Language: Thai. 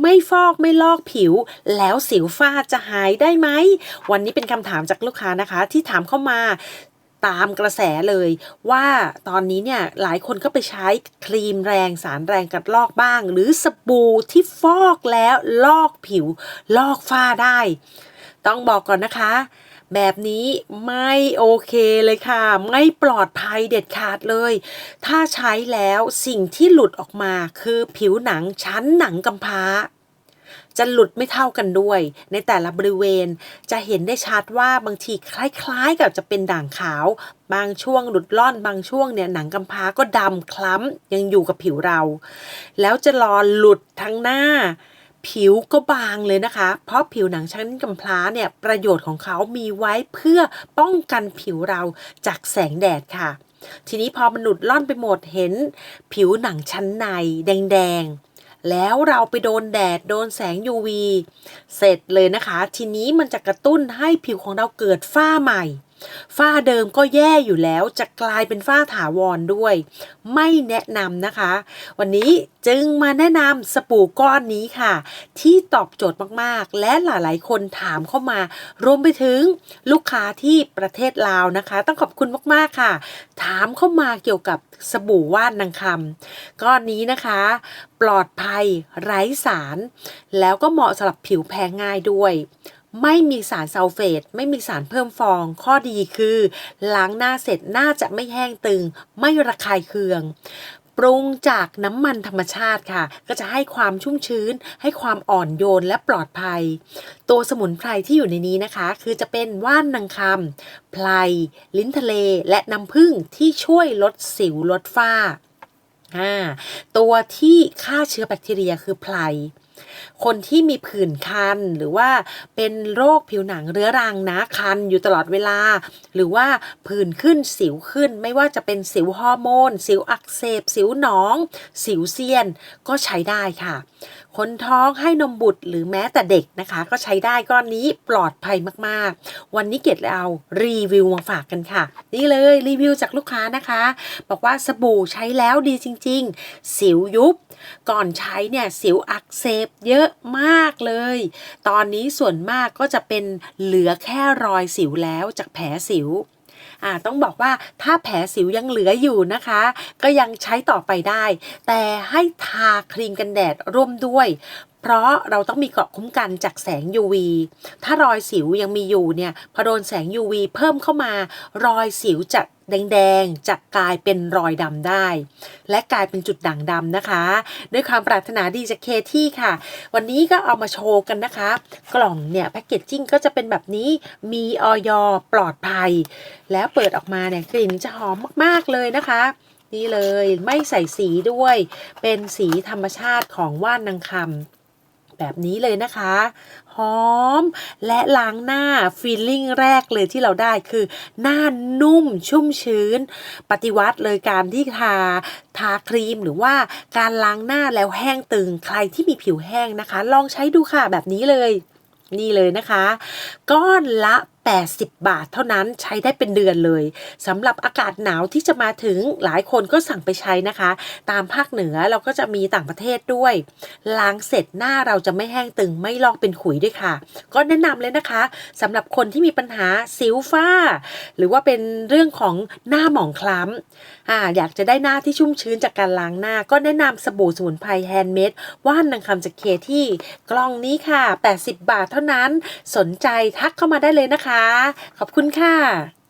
ไม่ฟอกไม่ลอกผิว แล้วสิวฝ้าจะหายได้ไหม วันนี้เป็นคำถามจากลูกค้านะคะ ที่ถามเข้ามาตามกระแสเลยว่าตอนนี้เนี่ยหลายคนก็ไปใช้ครีมแรงสารแรงกัดลอกบ้าง หรือสบู่ที่ฟอกแล้วลอกผิว ลอกฝ้าได้ ต้องบอกก่อนนะคะ แบบนี้ไม่โอเคเลยค่ะ ไม่ปลอดภัยเด็ดขาดเลย ถ้าใช้แล้วสิ่งที่หลุดออกมาคือผิวหนังชั้นหนังกำพร้าจะหลุดไม่เท่ากันด้วย ในแต่ละบริเวณจะเห็นได้ชัดว่าบางทีคล้ายๆกับจะเป็นด่างขาว บางช่วงหลุดล่อนบางช่วงเนี่ยหนังกำพร้าก็ดำคล้ำยังอยู่กับผิวเรา แล้วจะรอหลุดทั้งหน้า ผิวก็บางเลยนะคะ เพราะผิวหนังชั้นกำพร้าเนี่ยประโยชน์ของเขามีไว้เพื่อป้องกันผิวเราจากแสงแดดค่ะ ทีนี้พอมันหลุดล่อนไปหมดเห็น ผิวหนังชั้นในแดงๆ แล้วเราไปโดนแดดโดนแสง UV เสร็จเลยนะคะ ทีนี้มันจะกระตุ้นให้ผิวของเราเกิดฝ้าใหม่ ฝ้าเดิมก็แย่อยู่แล้วจะกลายเป็นฝ้าถาวรด้วย ไม่แนะนำนะคะ วันนี้จึงมาแนะนำสบู่ก้อนนี้ค่ะ ที่ตอบโจทย์มากๆ และหลายๆ คนถามเข้ามารวมไปถึงลูกค้าที่ประเทศลาวนะคะ ต้องขอบคุณมากๆค่ะ ถามเข้ามาเกี่ยวกับสบู่ว่านนางคำก้อนนี้นะคะ ปลอดภัยไร้สาร แล้วก็เหมาะสำหรับผิวแพ้ง่ายด้วย ไม่มีสารซัลเฟต ไม่มีสารเพิ่มฟอง ข้อดีคือ ล้างหน้าเสร็จหน้าจะไม่แห้งตึง ไม่ระคายเคือง ปรุงจากน้ำมันธรรมชาติค่ะ ก็จะให้ความชุ่มชื้น ให้ความอ่อนโยนและปลอดภัย ตัวสมุนไพรที่อยู่ในนี้นะคะ คือจะเป็นว่านนางคำไพรลิ้นทะเล และน้ำผึ้งที่ช่วยลดสิวลดฝ้า ตัวที่ฆ่าเชื้อแบคทีเรียคือไพร คนที่มีผื่นคัน หรือว่าเป็นโรคผิวหนังเรื้อรังนะคันอยู่ตลอดเวลา หรือว่าผื่นขึ้นสิวขึ้น ไม่ว่าจะเป็นสิวฮอร์โมน สิวอักเสบ สิวหนอง สิวเซียนก็ใช้ได้ค่ะ คนท้องให้นมบุตรหรือแม้แต่เด็กนะคะ ก็ใช้ได้ก้อนนี้ปลอดภัยมากๆ วันนี้เกดเอารีวิวมาฝากกันค่ะ นี่เลยรีวิวจากลูกค้านะคะ บอกว่าสบู่ใช้แล้วดีจริง ๆ สิวยุบ ก่อนใช้เนี่ยสิวอักเสบเยเยอะมากเลย ตอนนี้ส่วนมากก็จะเป็นเหลือแค่รอยสิวแล้วจากแผลสิวอ่าต้องบอกว่าถ้าแผลสิวยังเหลืออยู่นะคะ ก็ยังใช้ต่อไปได้ แต่ให้ทาครีมกันแดดร่วมด้วย เพราะเราต้องมีเกราะคุ้มกันจากแสง UV ถ้ารอยสิวยังมีอยู่เนี่ยพอโดนแสง UV เพิ่มเข้ามารอยสิวจะ แดงๆจะกลายเป็นรอยดำได้ และกลายเป็นจุดด่างดำนะคะ ด้วยความปรารถนาดีจากเคที่ค่ะ วันนี้ก็เอามาโชว์กันนะคะ กล่องเนี่ยแพคเกจจิ้งก็จะเป็นแบบนี้มีออยปลอดภัย แล้วเปิดออกมาเนี่ยกลิ่นจะหอมมากๆเลยนะคะนี่เลยไม่ใส่สีด้วย เป็นสีธรรมชาติของว่านนางคำ แบบนี้เลยนะคะ หอมและล้างหน้าฟีลลิ่งแรกเลยที่เราได้คือ หน้านุ่มชุ่มชื้น ปฏิวัติเลยการที่ทาทาครีมหรือว่าการล้างหน้าแล้วแห้งตึงใครที่มีผิวแห้งนะคะ ลองใช้ดูค่ะแบบนี้เลยนี่เลยนะคะ ก้อนละ 80 บาทเท่านั้นใช้ได้เป็นเดือนเลยสำหรับอากาศหนาวที่จะมาถึงหลายคนก็สั่งไปใช้นะคะ ตามภาคเหนือเราก็จะมีต่างประเทศด้วยล้างเสร็จหน้าเราจะไม่แห้งตึงไม่ลอกเป็นขุยด้วยค่ะ ก็แนะนำเลยนะคะสำหรับคนที่มีปัญหาสิวฝ้า หรือว่าเป็นเรื่องของหน้าหมองคล้ำอ่าอยากจะได้หน้าที่ชุ่มชื้นจากการล้างหน้า ก็แนะนำสบู่สมุนไพรแฮนด์เมดว่านนางคำจากเคที่กล่องนี้ค่ะ 80 บาทเท่านั้นสนใจทักเข้ามาได้เลยนะคะขอบคุณค่ะ